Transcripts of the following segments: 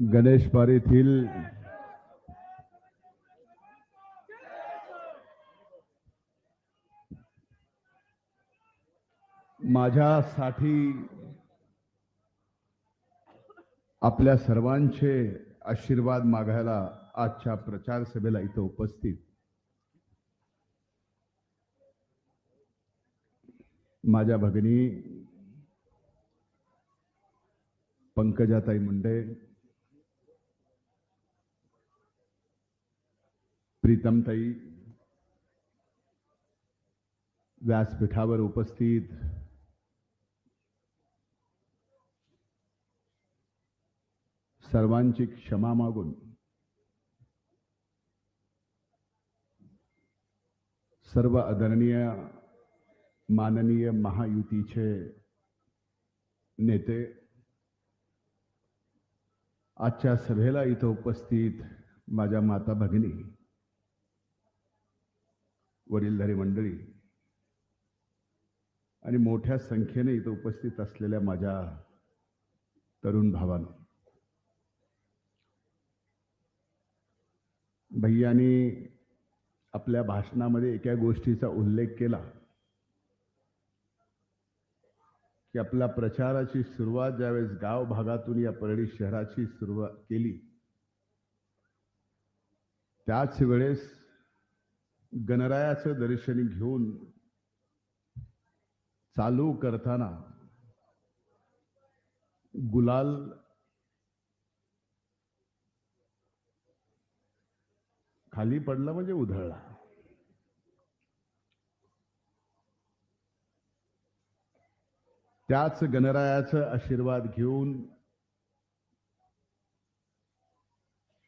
गणेश येथील माझ्यासाठी आपल्या सर्वांचे आशीर्वाद मागायला आजच्या प्रचार सभेला इथं उपस्थित. माझ्या भगिनी पंकजाताई मुंडे प्रीतमताई व्यासपीठावर उपस्थित सर्वांची क्षमा मागून सर्व आदरणीय माननीय महायुतीचे नेते आजच्या सभेला इथं उपस्थित माझ्या माता भगिनी वडीलधारी मंडळी. आणि मोठ्या संख्येने इथं उपस्थित असलेल्या माझ्या तरुण भावांनो. भैयानी आपल्या भाषणामध्ये एका गोष्टीचा उल्लेख केला. की आपल्या प्रचाराची सुरुवात ज्यावेळेस गाव भागातून या परळी शहराची सुरुवात केली त्याच वेळेस गणरायाचं दर्शन घेऊन चालू करताना गुलाल खाली पडला म्हणजे उधळला. त्याच गणरायाचं आशीर्वाद घेऊन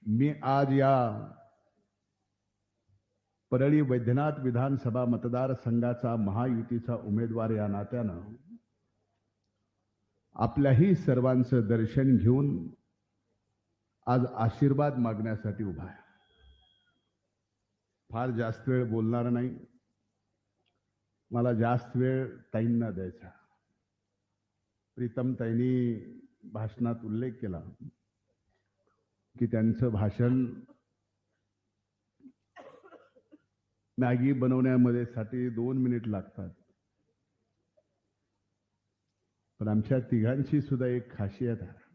मी आज या परळी वैद्यनाथ विधानसभा मतदारसंघाचा महायुतीचा उमेदवार या नात्यानं आपल्याही सर्वांचं दर्शन घेऊन आज आशीर्वाद मागण्यासाठी उभा आहे. फार जास्त वेळ बोलणार नाही. मला जास्त वेळ ताईंना द्यायचा. प्रीतम ताईंनी भाषणात उल्लेख केला की त्यांचं भाषण मॅगी बनवण्यामध्ये साठी दोन मिनिट लागतात. पण आमच्या तिघांची सुद्धा एक खासियत आहे.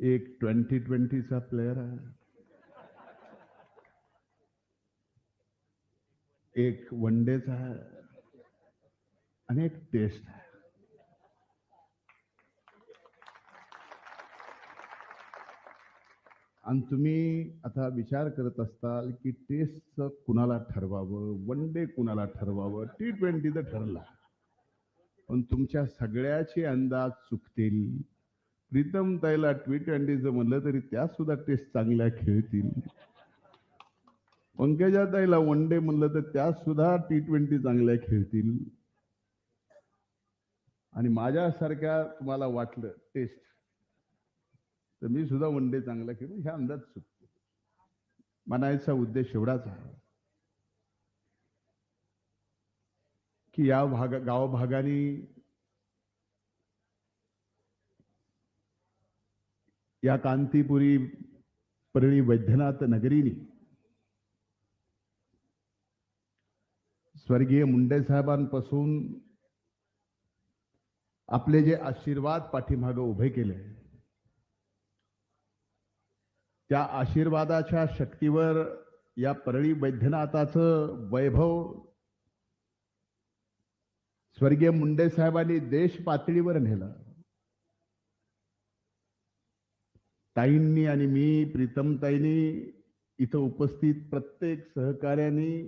एक ट्वेंटी ट्वेंटीचा प्लेअर आहे. एक वन डेचा आहे. आणि एक टेस्ट आहे. आणि तुम्ही आता विचार करत असताल की टेस्टचं कुणाला ठरवावं? वन डे कुणाला ठरवावं? टी ट्वेंटीचं ठरला. पण तुमच्या सगळ्याचे अंदाज चुकतील. प्रीतम ताईला टी ट्वेंटीचं म्हणलं तरी त्या सुद्धा टेस्ट चांगल्या खेळतील. पंकजा ताईला वन डे म्हणलं तर त्या सुद्धा टी ट्वेंटी चांगल्या खेळतील. आणि माझ्यासारख्या तुम्हाला वाटलं टेस्ट तर मी सुद्धा वन डे चांगला खेळू ह्या अंदाज चुकतो म्हणायचा उद्देश एवढाच आहे. की या भाग गाव भागाने या कांतीपुरी परळी वैद्यनाथ नगरीनी स्वर्गीय मुंडे साहेबांपासून आपले जे आशीर्वाद पाठीमागं उभे केले त्या आशीर्वादाच्या शक्तीवर या परळी वैद्यनाथाचं वैभव स्वर्गीय मुंडे साहेबांनी देश पातळीवर नेलं. ताईंनी आणि मी प्रीतमताईंनी इथं उपस्थित प्रत्येक सहकार्याने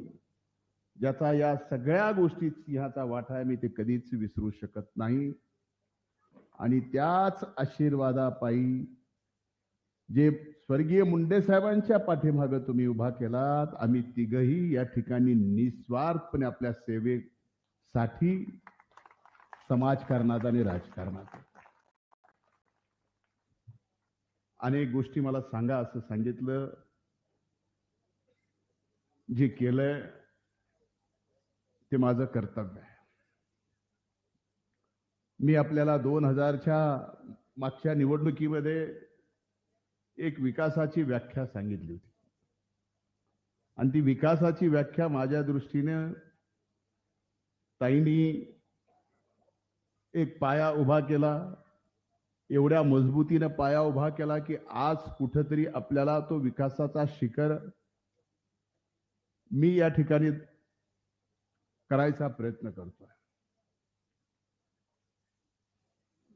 ज्याचा या सगळ्या गोष्टीत सिंहाचा वाटा आहे मी ते कधीच विसरू शकत नाही. आणि त्याच आशीर्वादापायी जे स्वर्गीय मुंडे साहेबांच्या पाठीमागं तुम्ही उभा केलात. आम्ही तिघही या ठिकाणी निस्वार्थपणे आपल्या सेवेसाठी समाजकारणात आणि राजकारणात अनेक गोष्टी मला सांगा असं सांगितलं. जे केलंय ते माझं कर्तव्य आहे. मी आपल्याला दोन हजारच्या मागच्या निवडणुकीमध्ये एक विकासाची व्याख्या सांगितली होती. आणि ती विकासाची व्याख्या माझ्या दृष्टीने ताईंनी एक पाया उभा केला एवढ्या मजबूतीनं पाया उभा केला की आज कुठंतरी आपल्याला तो विकासाचा शिखर मी या ठिकाणी करायचा प्रयत्न करतोय.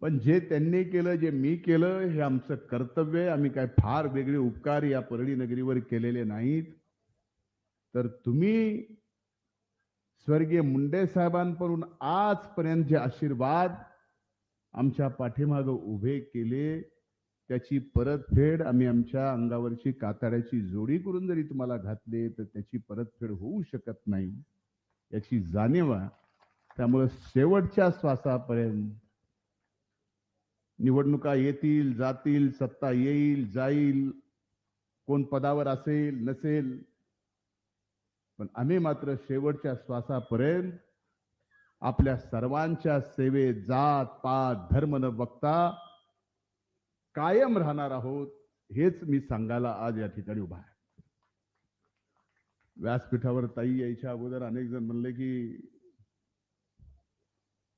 पण जे त्यांनी केलं जे मी केलं हे आमचं कर्तव्य आहे. आम्ही काय फार वेगळे उपकार या परळी नगरीवर केलेले नाहीत. तर तुम्ही स्वर्गीय मुंडे साहेबांकडून आजपर्यंतचे आशीर्वाद आमच्या पाठीमागं उभे केले त्याची परतफेड आम्ही आमच्या अंगावरची कातड्याची जोडी करून जरी तुम्हाला घातले तर त्याची परतफेड होऊ शकत नाही. याची जाणीव त्यामुळं त्यामुळे शेवटच्या श्वासापर्यंत निवडणुका येतील जातील सत्ता येईल जाईल कोण पदावर असेल नसेल. पण आम्ही मात्र शेवटच्या श्वासापर्यंत आपल्या सर्वांच्या सेवेत जात पात धर्म न बघता कायम राहणार आहोत हेच मी सांगायला आज या ठिकाणी उभा आहे. व्यासपीठावर ताई यायच्या अगोदर अनेक जण म्हणले की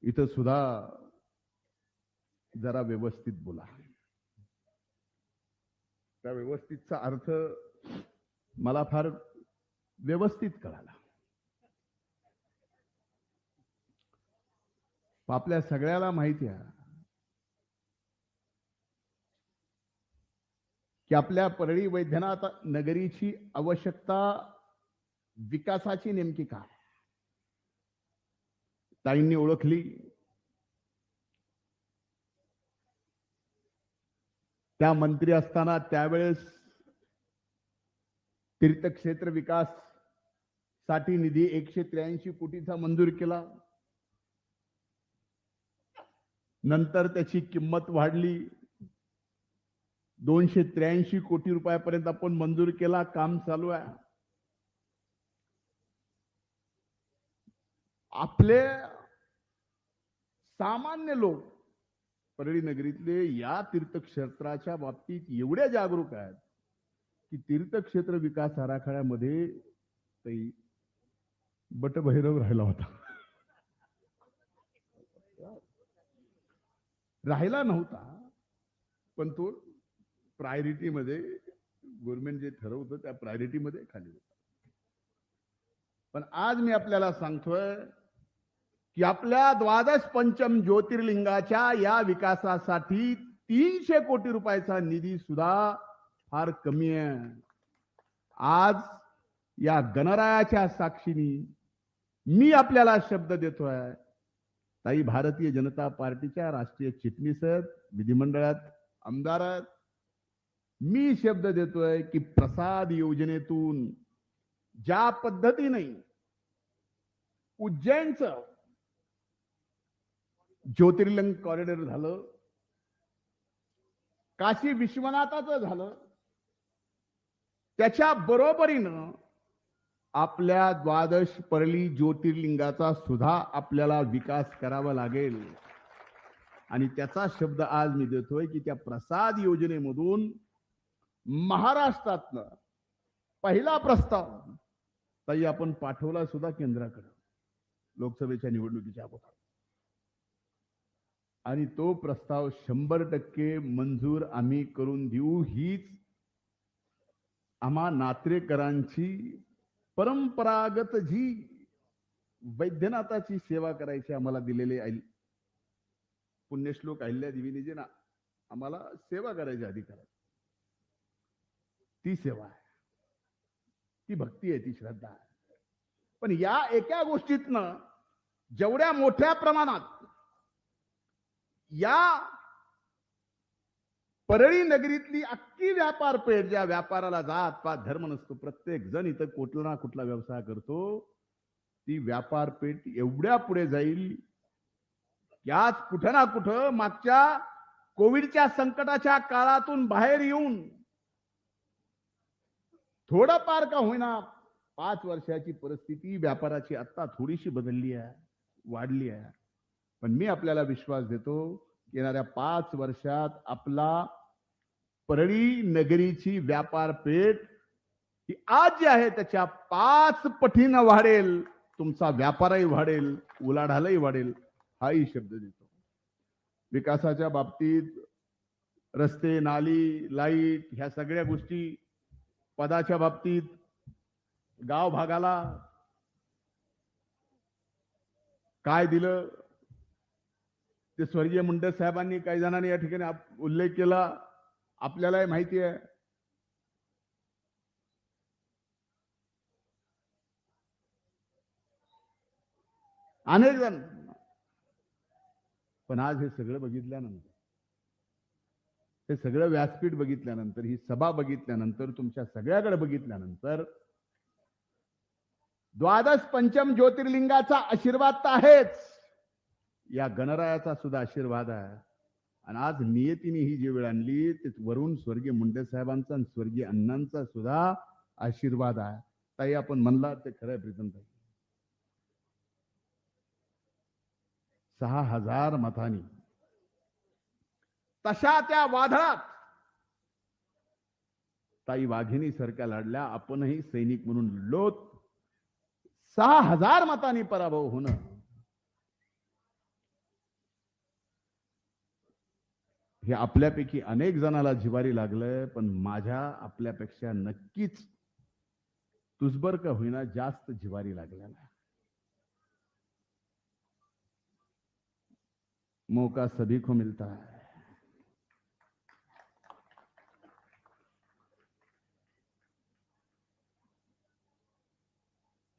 इथं सुद्धा जरा व्यवस्थित बोला. त्या व्यवस्थितचा अर्थ मला फार व्यवस्थित कळाला. आपल्या सगळ्याला माहिती आहे की आपल्या परळी वैद्यनाथ नगरीची आवश्यकता विकासाची नेमकी काय? ताईंनी ओळखली. त्या मंत्री असताना त्यावेळेस तीर्थक्षेत्र विकाससाठी निधी एकशे त्र्याऐंशी कोटीचा मंजूर केला. नंतर त्याची किंमत वाढली. दोनशे त्र्याऐंशी कोटी रुपयापर्यंत आपण मंजूर केला. काम चालू आहे. आपले सामान्य लोक परळी नगरीतले या तीर्थक्षेत्राच्या बाबतीत एवढ्या जागरूक आहेत की तीर्थक्षेत्र विकास आराखड्यामध्ये काही बटभैरव राहिला होता. राहिला नव्हता पण तो प्रायोरिटीमध्ये गव्हर्नमेंट जे ठरवतं त्या प्रायोरिटीमध्ये खाली होता. पण आज मी आपल्याला सांगतोय की आपल्या द्वादश पंचम ज्योतिर्लिंगाच्या या विकासासाठी तीनशे कोटी रुपयाचा निधी सुद्धा फार कमी आहे. आज या गणरायाच्या साक्षीनी मी आपल्याला शब्द देतोय. ताई भारतीय जनता पार्टीच्या राष्ट्रीय चिटणीस आहेत विधिमंडळात आमदार आहेत. मी शब्द देतोय की प्रसाद योजनेतून ज्या पद्धतीने उज्जैनचं ज्योतिर्लिंग कॉरिडॉर झालं. काशी विश्वनाथाचं झालं. त्याच्या बरोबरीनं आपल्या द्वादश परली ज्योतिर्लिंगाचा सुद्धा आपल्याला विकास करावा लागेल. आणि त्याचा शब्द आज मी देतोय की त्या प्रसाद योजनेमधून महाराष्ट्रातनं पहिला प्रस्ताव ताई आपण पाठवला सुद्धा केंद्राकडे लोकसभेच्या निवडणुकीच्या अगोदर. आणि तो प्रस्ताव शंभर टक्के मंजूर आम्ही करून देऊ हीच आम्हा नात्रेकरांची परंपरागत जी वैद्यनाथाची सेवा करायची आम्हाला दिलेले आई पुण्यश्लोक अहिल्या देवीने जे ना आम्हाला सेवा करायची अधिकार आहे ती सेवा आहे. ती भक्ती आहे ती श्रद्धा आहे. पण या एका गोष्टीतनं जेवढ्या मोठ्या प्रमाणात या परळी नगरीतली अख्खी व्यापार पेठ ज्या व्यापाराला जात पात धर्म नसतो प्रत्येक जण इथं कुठला ना कुठला व्यवसाय करतो ती व्यापार पेठ एवढ्या पुढे जाईल याच कुठं ना कुठं मागच्या कोविडच्या संकटाच्या काळातून बाहेर येऊन थोडंफार का होईना पाच वर्षाची परिस्थिती व्यापाराची आता थोडीशी बदलली आहे वाढली आहे. पण मी आपल्याला विश्वास देतो येणाऱ्या पाच वर्षात आपला परळी नगरीची व्यापार पेठ ही आज जी आहे त्याच्या पाच पटीनं वाढेल तुमचा व्यापारही वाढेल उलाढालही वाढेल हाही शब्द देतो. विकासाच्या बाबतीत रस्ते नाली लाइट ह्या सगळ्या गोष्टी पदाच्या बाबतीत गाव भागाला काय दिलं ते स्वर्गीय मुंडे साहेबांनी काही जणांनी या ठिकाणी उल्लेख केला. आपल्यालाही माहिती आहे. अनेक जण. पण आज हे सगळं बघितल्यानंतर हे सगळं व्यासपीठ बघितल्यानंतर ही सभा बघितल्यानंतर तुमच्या सगळ्याकडे बघितल्यानंतर द्वादश पंचम ज्योतिर्लिंगाचा आशीर्वाद तर आहेच. या गणरायाचा सुद्धा आशीर्वाद आहे. आणि आज नियतीने ही जी वेळ आणली ते वरून स्वर्गीय मुंडे साहेबांचा आणि स्वर्गीय अण्णांचा सुद्धा आशीर्वाद आहे. ताई आपण म्हणला ते खरं आहे प्रीतम ताई. सहा हजार मतांनी. तशा त्या वादळात ताई वाघिणी सारख्या लढल्या आपणही सैनिक म्हणून लढलोत. सहा हजार मतांनी पराभव होणं. हे आपल्यापैकी अनेक जणाला जिवारी लागलंय पण माझ्या आपल्यापेक्षा नक्कीच तुझबर का होईना जास्त जिवारी लागलेला मौका सभी को मिलता है.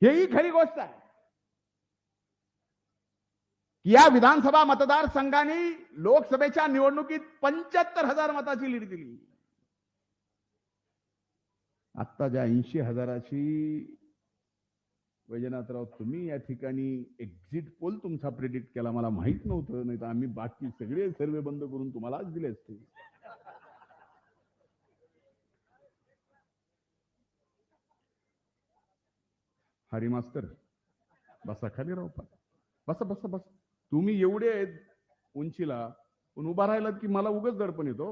हेही खरी गोष्ट आहे. या विधानसभा मतदारसंघाने लोकसभेच्या निवडणुकीत पंच्याहत्तर हजार मताची लीड दिली आत्ता ज्या ऐंशी हजाराची वैजनाथराव तुम्ही या ठिकाणी एक्झिट पोल तुमचा प्रेडिक्ट केला मला माहीत नव्हतं नाही तर आम्ही बाकी सगळे सर्वे बंद करून तुम्हालाच दिले असते. हरी मास्तर बसा खाली राहू पा बसा बसा बसा. तुम्ही एवढे आहेत उंचीला पण उभा राहिलात की मला उगच दडपण येतो.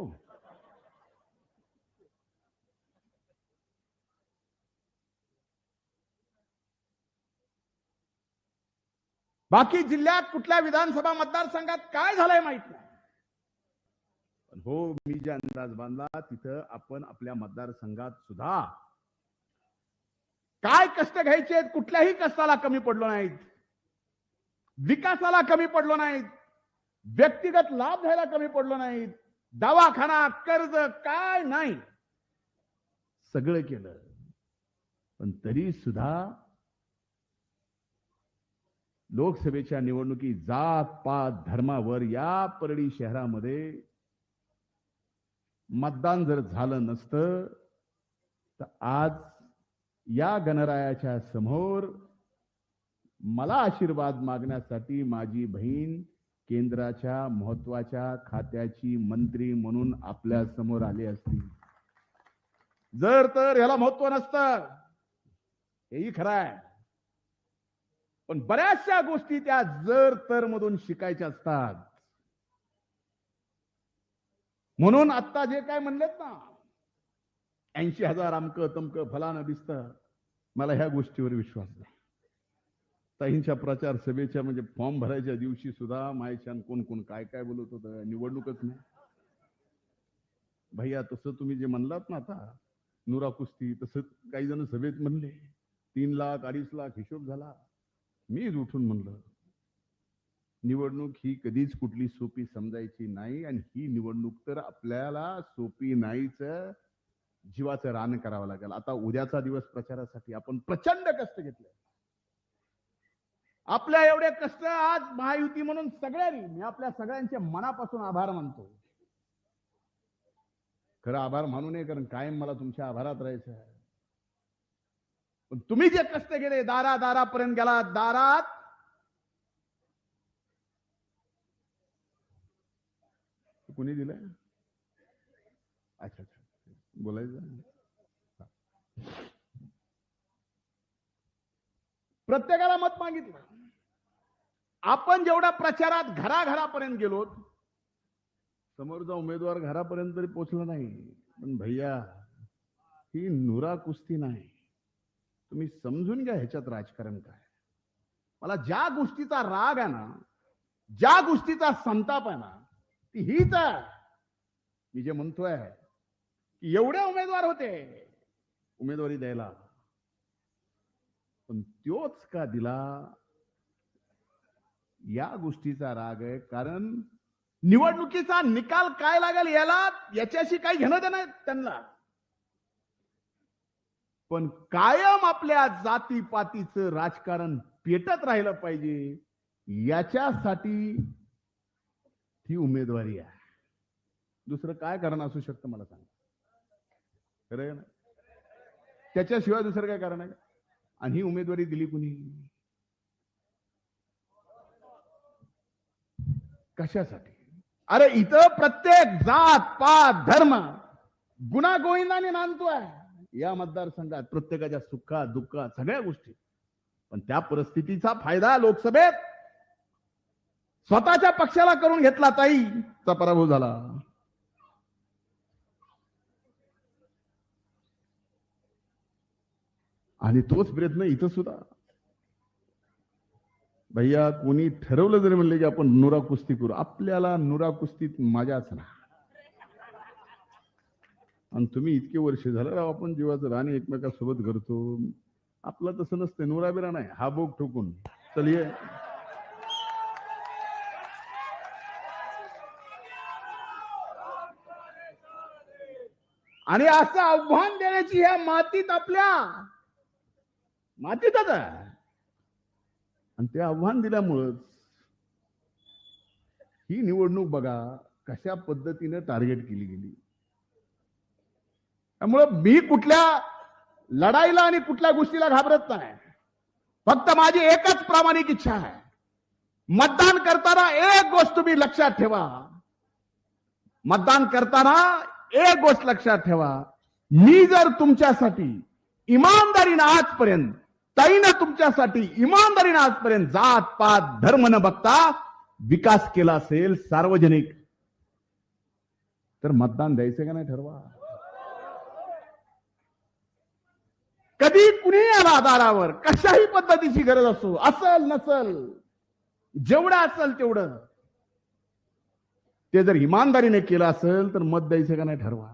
बाकी जिल्ह्यात कुठल्या विधानसभा मतदारसंघात काय झालंय माहीत नाही. पण हो मी जे अंदाज बांधला तिथं आपण आपल्या मतदारसंघात सुद्धा काय कष्ट घ्यायचे आहेत कुठल्याही कष्टाला कमी पडलो नाहीत. विकासाला कमी पडलो नाहीत. व्यक्तिगत लाभ घ्यायला कमी पडलो नाहीत. दवाखाना कर्ज काय नाही. सगळं केलं. पण तरी सुद्धा लोकसभेच्या निवडणुकी जात पात धर्मावर या परळी शहरामध्ये मतदान जर झालं नसतं तर आज या गणरायाच्या समोर मला आशीर्वाद मागण्यासाठी माझी बहीण केंद्राच्या महत्त्वाच्या खात्याची मंत्री म्हणून आपल्यासमोर आली असती. जर तर ह्याला महत्त्व नसतं. हेही खरं आहे. पण बऱ्याचशा गोष्टी त्या जर तर मधून शिकायच्या असतात. म्हणून आता जे काय म्हणलेत ना ऐंशी हजार अमक तमक फलानं दिसत मला ह्या गोष्टीवर विश्वास नाही. ताईंच्या प्रचार सभेच्या म्हणजे फॉर्म भरायच्या दिवशी सुद्धा मायशान कोण कोण काय काय बोलत होतं निवडणूकच नाही. भैया तसं तुम्ही जे म्हणलात ना आता नुरा कुस्ती तसं काही जण सभेत म्हणले तीन लाख अडीच लाख हिशोब झाला. मीच उठून म्हणलं निवडणूक ही कधीच कुठली सोपी समजायची नाही आणि ही निवडणूक तर आपल्याला सोपी नाहीच जीवाचं रान करावं लागेल. आता उद्याचा दिवस प्रचारासाठी आपण प्रचंड कष्ट घेतले. आपल्या एवढे कष्ट आज महायुती म्हणून सगळ्यांनी मी आपल्या सगळ्यांचे मनापासून आभार मानतो. खरं आभार मानू नये कारण कायम मला तुमच्या आभारात राहायचं आहे. पण तुम्ही जे कष्ट केले दारा दारापर्यंत गेला दारात कोणी दिलंय? अच्छा अच्छा. बोलायचं प्रत्येकाला मत मागितलं. आपण जेवढा प्रचारात घराघरापर्यंत गेलो समोरचा उमेदवार घरापर्यंत तरी पोचला नाही. पण भैया ही नुरा कुस्ती नाही. तुम्ही समजून घ्या ह्याच्यात राजकारण काय. मला ज्या गोष्टीचा राग आहे ना ज्या गोष्टीचा संताप आहे ना ती हीच आहे. मी जे म्हणतोय की एवढे उमेदवार होते उमेदवारी द्यायला. पण त्योच का दिला? या गोष्टीचा राग आहे कारण निवडणुकीचा निकाल काय लागेल याला याच्याशी काही घेणं देणं त्यांना. पण कायम आपल्या जातीपातीचं राजकारण पेटत राहिलं पाहिजे याच्यासाठी ही उमेदवारी आहे. दुसरं काय कारण असू शकतं मला सांग? खरं आहे ना? त्याच्याशिवाय दुसरं काय कारण आहे? आणि ही उमेदवारी दिली कुणी? कशासाठी? अरे इथं प्रत्येक जात पात धर्म गुन्हा गोविंदाने नांदतोय या मतदारसंघात प्रत्येकाच्या सुखात दुःखात सगळ्या गोष्टी. पण त्या परिस्थितीचा फायदा लोकसभेत स्वतःच्या पक्षाला करून घेतला ताईचा पराभव झाला. आणि तोच प्रयत्न इथं सुद्धा. भैया कोणी ठरवलं जरी म्हणले की आपण नुरा कुस्ती करू आपल्याला नुरा कुस्तीत मजाच ना आणि तुम्ही इतके वर्ष झालं राव आपण जीवाचं राणे एकमेकासोबत करतो. आपलं तसं नसतं नुरा बिरा नाही हा बोग ठोकून. चल ये. आणि असं आव्हान देण्याची ह्या मातीत आपल्या मातीतच आहे. आणि ते आव्हान दिल्यामुळंच ही निवडणूक बघा कशा पद्धतीने टार्गेट केली गेली. त्यामुळं मी कुठल्या लढाईला आणि कुठल्या गोष्टीला घाबरत नाही. फक्त माझी एकच प्रामाणिक इच्छा आहे. मतदान करताना एक गोष्ट तुम्ही लक्षात ठेवा. मतदान करताना एक गोष्ट लक्षात ठेवा. मी जर तुमच्यासाठी इमानदारीनं आजपर्यंत ताईनं तुमच्यासाठी इमानदारीनं आजपर्यंत जात पात धर्म न बघता विकास केला असेल सार्वजनिक. तर मतदान द्यायचं का नाही ठरवा? कधी कुणी आला आधारावर? कशाही पद्धतीची गरज असो असल नसल जेवढं असल तेवढं. ते जर इमानदारीने केलं असेल तर मत द्यायचं का नाही ठरवा?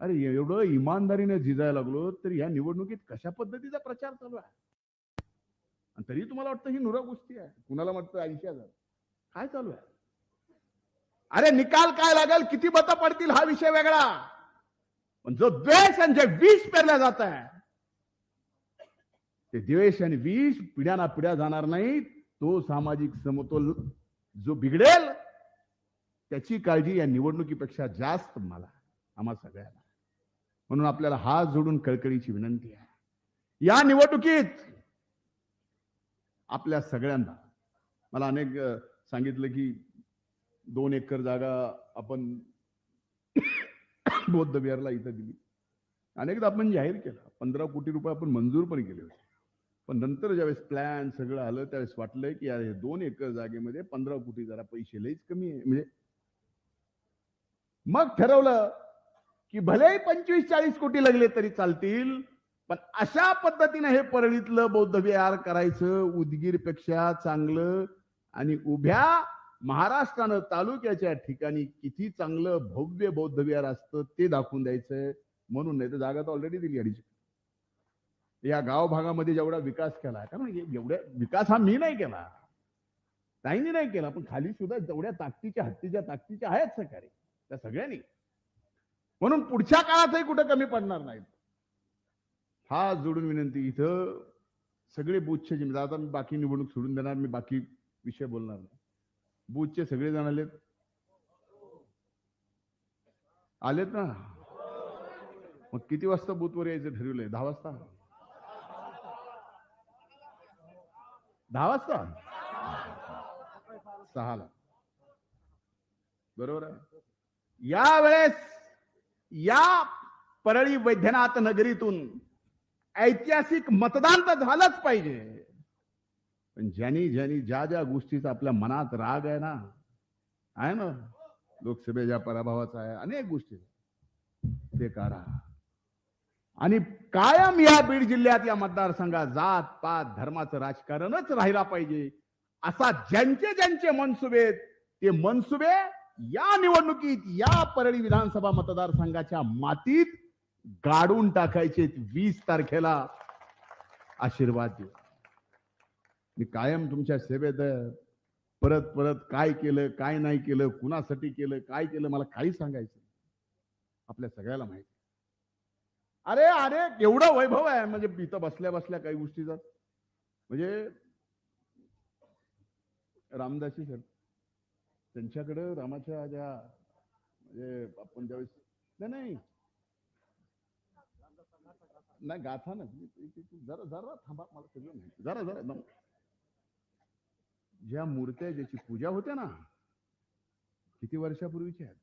अरे एवढं इमानदारीने झिजायला लागलो तर या निवडणुकीत कशा पद्धतीचा प्रचार चालू आहे? आणि तरी तुम्हाला वाटतं ही नुरा गोष्टी आहे. कुणाला वाटतं ऐंशी हजार? काय चालू आहे? अरे निकाल काय लागेल? किती मतं पडतील? हा विषय वेगळा. पण जो द्वेष आणि जे विष पेरल्या जात आहे ते द्वेष आणि विष पिढ्याना पिढ्या जाणार नाही तो सामाजिक समतोल जो बिघडेल त्याची काळजी या निवडणुकीपेक्षा जास्त मला आम्हा सगळ्यांना. म्हणून आपल्याला हात जोडून कळकळीची विनंती आहे. या निवडणुकीत आपल्या सगळ्यांना. मला अनेक सांगितलं की दोन एकर जागा आपण बौद्ध विहारला इथं दिली. अनेकदा आपण जाहीर केला. पंधरा कोटी रुपये आपण मंजूर पण केले होते. पण नंतर ज्यावेळेस प्लॅन सगळं आलं त्यावेळेस वाटलंय की या दोन एकर जागेमध्ये पंधरा कोटी जरा पैसे लईच कमी आहे. म्हणजे मग ठरवलं की भलेही पंचवीस चाळीस कोटी लागले तरी चालतील पण अशा पद्धतीने हे परळीतलं बौद्ध विहार करायचं उदगीरपेक्षा चांगलं आणि उभ्या महाराष्ट्रानं तालुक्याच्या ठिकाणी किती चांगलं भव्य बौद्ध विहार असतं ते दाखवून द्यायचं म्हणून नाही तर जागा तर ऑलरेडी दिली अडीच या गाव भागामध्ये जेवढा विकास केला कारण म्हणजे एवढ्या विकास हा मी नाही केला. ताईंनी नाही केला पण खाली सुद्धा जेवढ्या ताकदीच्या हत्तीच्या ताकदीच्या आहेत सहकारी त्या सगळ्यांनी. म्हणून पुढच्या काळातही कुठं कमी पडणार नाहीत. हा जोडून विनंती इथं सगळे बूथचे जिम्मे आता मी बाकी निवडणूक सोडून देणार मी बाकी विषय बोलणार नाही. बूथचे सगळे जण आलेत. आलेत ना? मग किती वाजता बूथवर यायचं ठरवलंय? दहा वाजता? दहा वाजता? सहाला. बरोबर आहे? यावेळेस या परळी वैद्यनाथ नगरीतून ऐतिहासिक मतदान तर झालंच पाहिजे. पण ज्यांनी ज्यांनी ज्या ज्या गोष्टीचा आपल्या मनात राग आहे ना आहे ना लोकसभेच्या पराभवाचा आहे अनेक गोष्टी ते काढा. आणि कायम या बीड जिल्ह्यात या मतदारसंघात जात पात धर्माचं राजकारणच राहिला पाहिजे. असा ज्यांचे ज्यांचे मनसुबे आहेत, ते मनसुबे या निवडणुकीत या परळी विधानसभा मतदारसंघाच्या मातीत गाडून टाकायचे वीस तारखेला. आशीर्वाद देऊ. मी कायम तुमच्या सेवेत परत परत काय केलं काय नाही केलं कुणासाठी केलं काय केलं मला काही सांगायचं आपल्या सगळ्याला माहिती अरे अरे एवढा वैभव आहे. म्हणजे इथं बसल्या बसल्या काही गोष्टीचा म्हणजे रामदासी सर त्यांच्याकडे रामाच्या ज्या म्हणजे आपण ज्यावेळेस नाही. नाही गाथा ना जरा जरा थांबा मला सगळं माहिती जरा जरा ज्या मूर्त्या ज्याची पूजा होते ना किती वर्षापूर्वीच्या आहेत?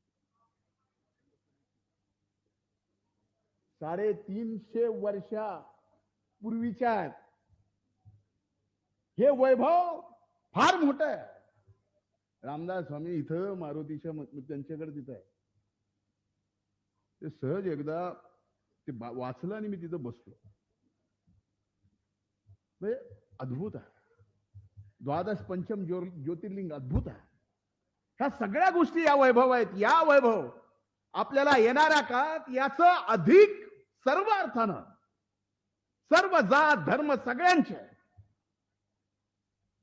साडेतीनशे वर्षा पूर्वीच्या आहेत. हे वैभव फार मोठ आहे. रामदास स्वामी इथं मारुतीच्या त्यांच्याकडे तिथं आहे. ते सहज एकदा ते वाचलं आणि मी तिथं बसलो. म्हणजे अद्भुत आहे. द्वादश पंचम ज्योर- ज्योतिर्लिंग अद्भुत आहे. ह्या सगळ्या गोष्टी या वैभव आहेत. या वैभव आपल्याला येणाऱ्या काळात याच अधिक सर्व अर्थानं सर्व जात धर्म सगळ्यांचे आहे.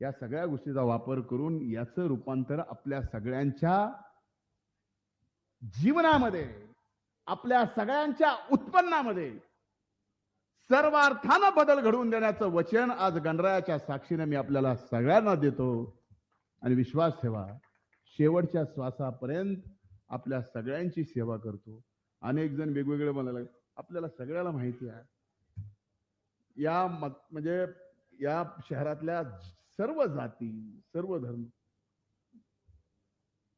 या सगळ्या गोष्टीचा वापर करून याचं रूपांतर आपल्या सगळ्यांच्या जीवनामध्ये आपल्या सगळ्यांच्या उत्पन्नामध्ये सर्वार्थानं बदल घडवून देण्याचं वचन आज गणरायाच्या साक्षीने मी आपल्याला सगळ्यांना देतो. आणि विश्वास ठेवा शेवटच्या श्वासापर्यंत आपल्या सगळ्यांची सेवा करतो. अनेक जण वेगवेगळे म्हणायला आपल्याला सगळ्याला माहिती आहे. या म्हणजे या शहरातल्या सर्व जाती सर्व धर्म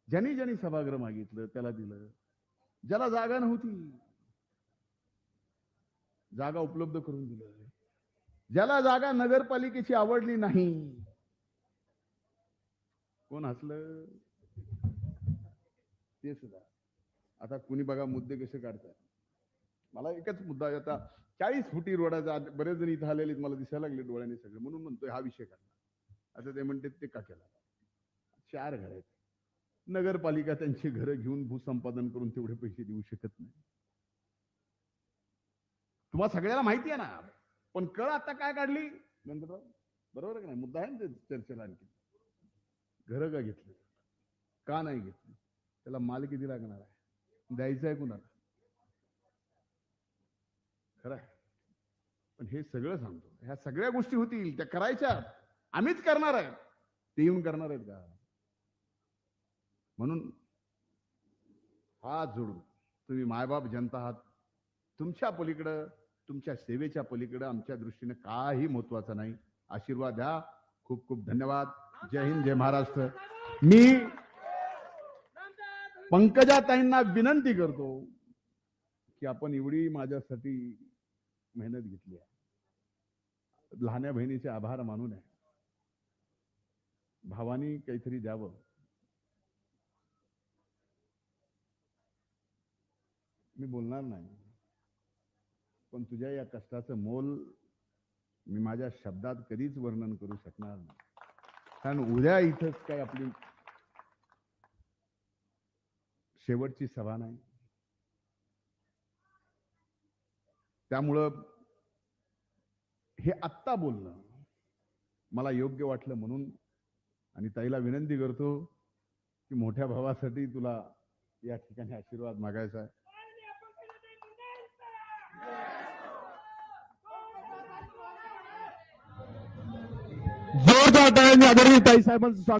ज्यांनी ज्यांनी सभागृह मागितलं त्याला दिलं. ज्याला जागा नव्हती. जागा उपलब्ध करून दिलं. ज्याला जागा नगरपालिकेची आवडली नाही. कोण हसलं? ते सुद्धा. आता कुणी बघा मुद्दे कसे काढतात. मला एकच मुद्दा आता चाळीस फुटी रोडाचा बरेच जण इथं आलेले मला दिसायला लागले डोळ्याने सगळे म्हणून म्हणतोय हा विषय काढला. आता ते म्हणते ते का केला. चार घर आहेत. नगरपालिका त्यांची घरं घेऊन भूसंपादन करून तेवढे पैसे देऊ शकत नाही. तुम्हाला सगळ्याला माहिती आहे ना पण कळ आता काय काढली? गणपतराव बरोबर का नाही? मुद्दा आहे ना चर्चेला आणखी. घरं का घेतली? का नाही घेतली? त्याला माल किती लागणार आहे? द्यायचं आहे कुणाला? खरं आहे. पण हे सगळं सांगतो. ह्या सगळ्या गोष्टी होतील त्या करायच्या. आम्हीच करणार आहे. ते येऊन करणार आहेत का? म्हणून हात जोडून तुम्ही मायबाप जनता आहात. तुमच्या पलीकडं तुमच्या सेवेच्या पलीकडं आमच्या दृष्टीने काही महत्वाचं नाही. आशीर्वाद द्या. खूप खूप धन्यवाद. जय हिंद जय महाराष्ट्र. मी पंकजाताईंना विनंती करतो की आपण एवढी माझ्यासाठी मेहनत घेतली आहे. लहान्या बहिणीचे आभार मानून आहे. भावानी काहीतरी द्यावं. मी बोलणार नाही. पण तुझ्या या कष्टाचं मोल मी माझ्या शब्दात कधीच वर्णन करू शकणार नाही. कारण उद्या इथंच काय आपली शेवटची सभा नाही. त्यामुळं हे आत्ता बोलणं मला योग्य वाटलं म्हणून आणि ताईला विनंती करतो की मोठ्या भावासाठी तुला या ठिकाणी आशीर्वाद मागायचा आहे. जोरदार टाळ्यांनी आदरणीय ताई साहेबांचं स्वागत.